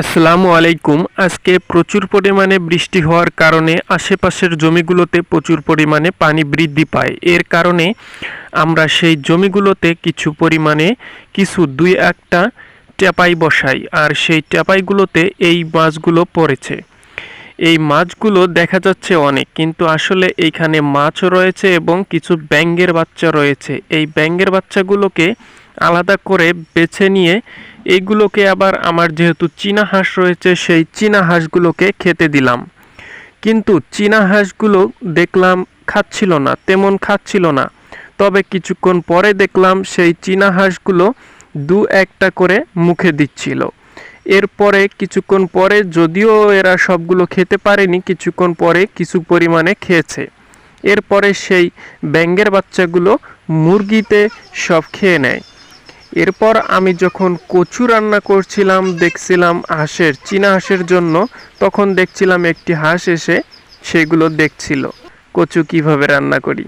আসসালামু আলাইকুম। আজকে প্রচুর পরিমাণে বৃষ্টি হওয়ার কারণে আশেপাশের জমিগুলোতে প্রচুর পরিমাণে পানি বৃদ্ধি পায়। এর কারণে আমরা সেই জমিগুলোতে কিছু পরিমাণে কিছু দুই একটা ট্যাপাই বসাই, আর সেই টেপাইগুলোতে এই মাছগুলো পড়েছে। এই মাছগুলো দেখা যাচ্ছে অনেক, কিন্তু আসলে এইখানে মাছও রয়েছে এবং কিছু ব্যাঙ্গের বাচ্চা রয়েছে। এই ব্যাঙ্গের বাচ্চাগুলোকে আলাদা করে বেছে নিয়ে এইগুলোকে আবার আমার যেহেতু চীনা হাঁস রয়েছে, সেই চীনা হাঁসগুলোকে খেতে দিলাম। কিন্তু চীনা হাঁসগুলো দেখলাম খাচ্ছিল না, তেমন খাচ্ছিল না। তবে কিছুক্ষণ পরে দেখলাম সেই চীনা হাঁসগুলো দু একটা করে মুখে দিচ্ছিল। এরপরে কিছুক্ষণ পরে যদিও এরা সবগুলো খেতে পারেনি, কিছুক্ষণ পরে কিছু পরিমাণে খেয়েছে। এরপরে সেই ব্যাঙ্গের বাচ্চাগুলো মুরগিতে সব খেয়ে নেয়। এরপর আমি যখন কচু রান্না করছিলাম, দেখছিলাম হাঁসের, চীনা হাঁসের জন্য, তখন দেখছিলাম একটি হাঁস এসে সেগুলো দেখছিল, কচু কীভাবে রান্না করি।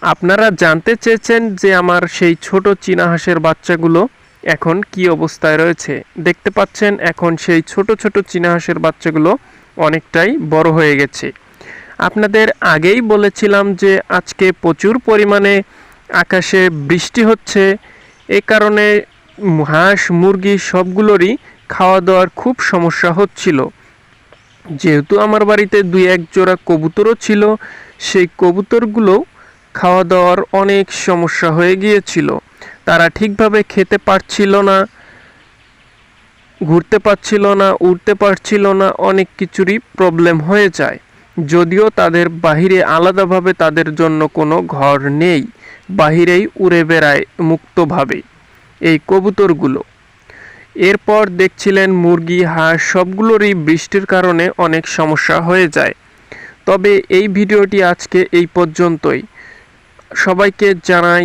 আপনারা জানতে চেয়েছেন যে আমার সেই ছোট চীনা হাঁসের বাচ্চাগুলো এখন কি অবস্থায় রয়েছে? দেখতে পাচ্ছেন এখন সেই ছোট ছোট চীনা হাঁসের বাচ্চাগুলো অনেকটাই বড় হয়ে গেছে। আপনাদের আগেই বলেছিলাম যে আজকে প্রচুর পরিমাণে আকাশে বৃষ্টি হচ্ছে। এ কারণে হাঁস, মুরগি সবগুলোরই খাওয়া দাওয়ার খুব সমস্যা হচ্ছিল। যেহেতু আমার বাড়িতে দুই এক জোড়া কবুতরও ছিল, সেই কবুতরগুলো খাওয়া দাওয়ার অনেক সমস্যা হয়ে গিয়েছিল। তারা ঠিকভাবে খেতে পারছিল না, ঘুরতে পারছিল না উঠতে পারছিল না, অনেক কিছুরই প্রবলেম হয়ে যায়। যদিও তাদের বাহিরে আলাদাভাবে তাদের জন্য কোনো ঘর নেই, বাহিরেই উড়ে বেড়ায় মুক্তভাবে এই কবুতরগুলো। এরপর দেখছিলেন মুরগি, হাঁস, সবগুলোরই বৃষ্টির কারণে অনেক সমস্যা হয়ে যায়। তবে এই ভিডিওটি আজকে এই পর্যন্তই। সবাইকে জানাই